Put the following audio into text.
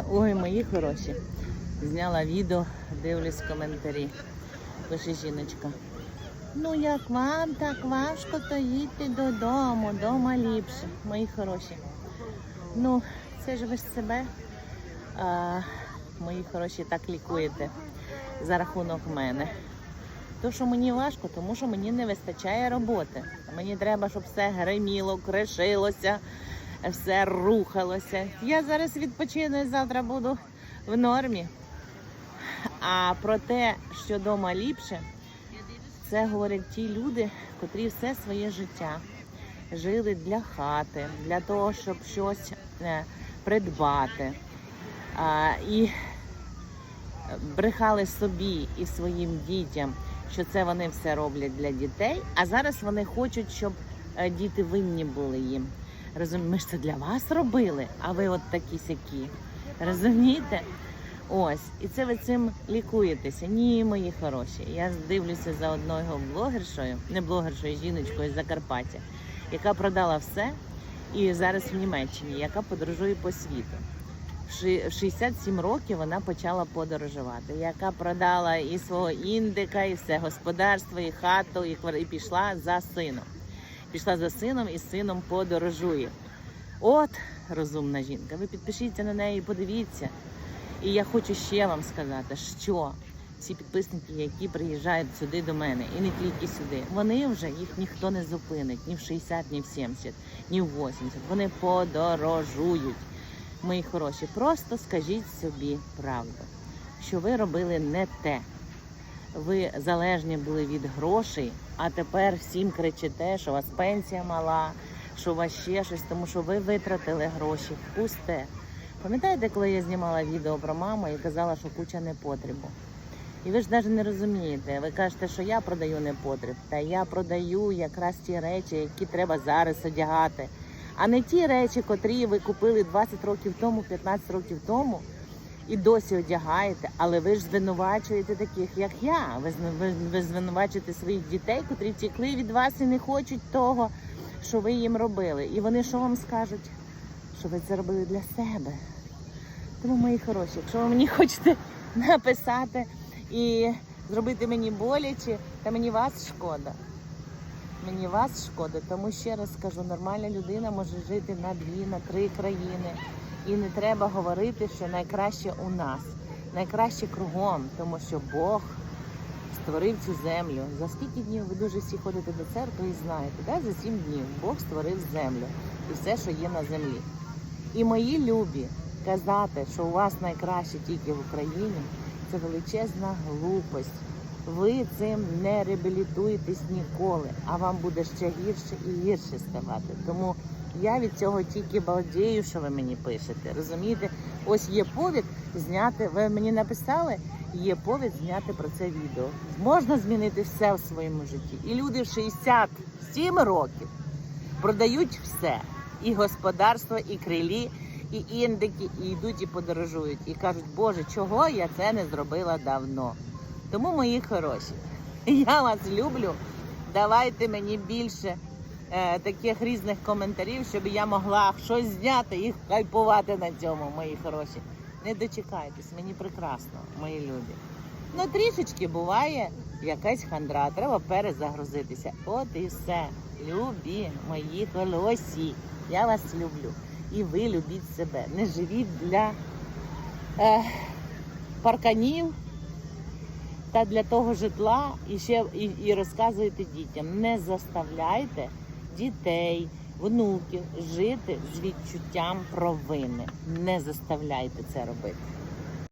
Ой, мої хороші. Зняла відео, дивлюсь коментарі. Пише жіночка. Ну, як вам так важко, то їдьте додому, дома ліпше, мої хороші. Ну, це ж ви ж себе, а, мої хороші, так лікуєте за рахунок мене. То, що мені важко, тому що мені не вистачає роботи. Мені треба, щоб все гриміло, кришилося, все рухалося. Я зараз відпочину і завтра буду в нормі. А про те, що вдома ліпше, це говорять ті люди, котрі все своє життя жили для хати, для того, щоб щось е, придбати. І брехали собі і своїм дітям, що це вони все роблять для дітей, а зараз вони хочуть, щоб е, діти винні були їм. Ми ж це для вас робили, а ви от такі сякі. Розумієте? Ось, і це ви цим лікуєтеся. Ні, мої хороші. Я дивлюся за одною блогершою, не блогершою, жіночкою з Закарпаття, яка продала все і зараз в Німеччині, яка подорожує по світу. В 67 років вона почала подорожувати, яка продала і свого індика, і все господарство, і хату, і, і пішла за сином. Пішла за сином і з сином подорожує. От розумна жінка. Ви підпишіться на неї, подивіться. І я хочу ще вам сказати, що ці підписники, які приїжджають сюди до мене, і не тільки сюди, вони вже їх ніхто не зупинить ні в 60, ні в 70, ні в 80. Вони подорожують. Мої хороші, просто скажіть собі правду, що ви робили не те. Ви залежні були від грошей, а тепер всім кричите, що у вас пенсія мала, що у вас ще щось, тому що ви витратили гроші пусте. Пам'ятаєте, коли я знімала відео про маму і казала, що куча непотребу? І ви ж навіть не розумієте. Ви кажете, що я продаю непотреб. Та я продаю якраз ті речі, які треба зараз одягати. А не ті речі, котрі ви купили 20 років тому, 15 років тому, і досі одягаєте. Але ви ж звинувачуєте таких, як я. Ви, ви, ви звинувачуєте своїх дітей, котрі втікли від вас і не хочуть того, що ви їм робили. І вони що вам скажуть? Що ви це робили для себе. Тому, мої хороші, якщо ви мені хочете написати і зробити мені боляче, то мені вас шкода. Мені вас шкода, тому ще раз скажу, нормальна людина може жити на дві, на три країни. І не треба говорити, що найкраще у нас, найкраще кругом, тому що Бог створив цю землю. За скільки днів ви дуже всі ходите до церкви і знаєте, да? за сім днів Бог створив землю і все, що є на землі. І мої любі казати, що у вас найкраще тільки в Україні, це величезна глупость. Ви цим не реабілітуєтесь ніколи, а вам буде ще гірше і гірше ставати. Тому я від цього тільки балдію, що ви мені пишете. Розумієте? Ось є повід зняти. Ви мені написали, є повід зняти про це відео. Можна змінити все в своєму житті. І люди в 67 років продають все. І господарство, і крилі, і індики, і йдуть і подорожують. І кажуть, Боже, чого я це не зробила давно. Тому, мої хороші, я вас люблю. Давайте мені більше е, таких різних коментарів, щоб я могла щось зняти і хайпувати на цьому, мої хороші. Не дочекайтесь, мені прекрасно, мої любі. Ну, трішечки буває якась хандра, треба перезагрузитися. От і все. Любі мої колосі. Я вас люблю. І ви любіть себе. Не живіть для е, парканів та для того житла і ще і, і розказуєте дітям. Не заставляйте дітей, внуків жити з відчуттям провини. Не заставляйте це робити.